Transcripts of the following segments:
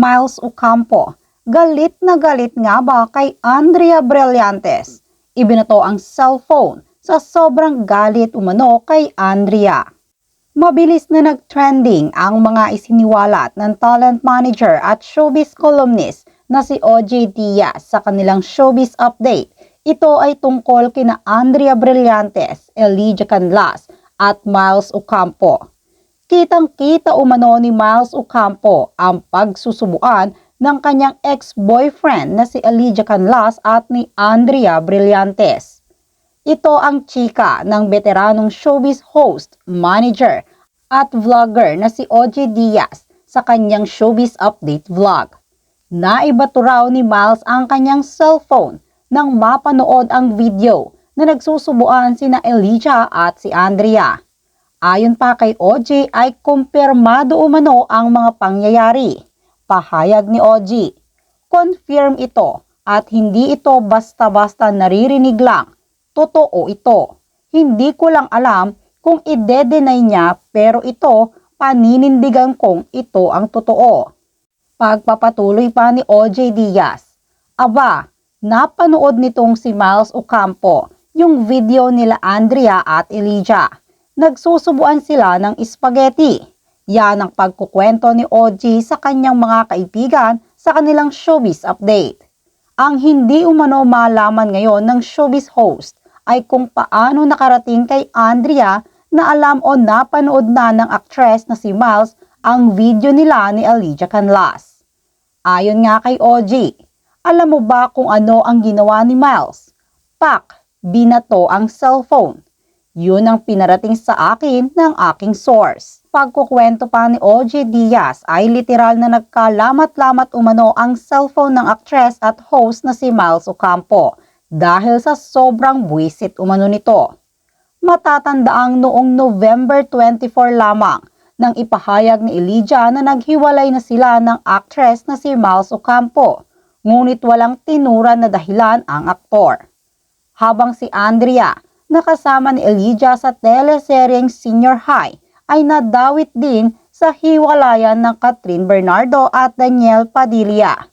Miles Ocampo, galit na galit nga ba kay Andrea Brillantes? Ibinato ang cellphone sa sobrang galit umano kay Andrea. Mabilis na nag-trending ang mga isiniwalat ng talent manager at showbiz columnist na si OJ Diaz sa kanilang showbiz update. Ito ay tungkol kina Andrea Brillantes, Elijah Canlas at Miles Ocampo. Kitang-kita umano ni Miles Ocampo ang pagsusubuan ng kanyang ex-boyfriend na si Elijah Canlas at ni Andrea Brillantes. Ito ang chika ng veteranong showbiz host, manager at vlogger na si OJ Diaz sa kanyang showbiz update vlog. Naibato raw ni Miles ang kanyang cellphone nang mapanood ang video na nagsusubuan sina Elijah at si Andrea. Ayon pa kay OJ ay kumpirmado umano ang mga pangyayari. Pahayag ni OJ. Confirm ito at hindi ito basta-basta naririnig lang. Totoo ito. Hindi ko lang alam kung ide-deny niya pero ito paninindigan kong ito ang totoo. Pagpapatuloy pa ni OJ Diaz. Aba, napanood nitong si Miles Ocampo yung video nila Andrea at Elijah nagsusubuan sila ng spaghetti. Yan ang pagkukwento ni OG sa kanyang mga kaibigan sa kanilang showbiz update. Ang hindi umano malaman ngayon ng showbiz host ay kung paano nakarating kay Andrea na alam o napanood na ng actress na si Miles ang video nila ni Elijah Canlas. Ayon nga kay OG, alam mo ba kung ano ang ginawa ni Miles? Pak, binato ang cellphone. Yun ang pinarating sa akin ng aking source. Pagkukwento pa ni OJ Diaz ay literal na nagkalamat-lamat umano ang cellphone ng actress at host na si Miles Ocampo dahil sa sobrang buwisit umano nito. Matatandaang noong November 24 lamang nang ipahayag ni Elijah na naghiwalay na sila ng actress na si Miles Ocampo, ngunit walang tinura na dahilan ang aktor. Habang si Andrea nakasama ni Elijah sa teleseryeng Senior High ay nadawit din sa hiwalayan ng Catherine Bernardo at Daniel Padilla.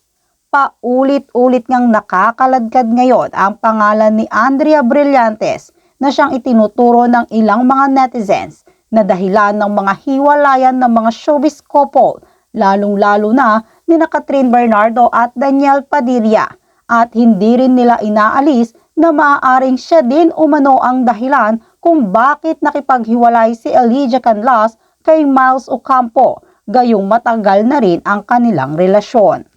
Paulit-ulit ngang nakakaladkad ngayon ang pangalan ni Andrea Brillantes na siyang itinuturo ng ilang mga netizens na dahilan ng mga hiwalayan ng mga showbiz couple, lalong-lalo na ni na Catherine Bernardo at Daniel Padilla at hindi rin nila inaalis na maaaring siya din umano ang dahilan kung bakit nakipaghiwalay si Elijah Canlas kay Miles Ocampo, gayong matagal na rin ang kanilang relasyon.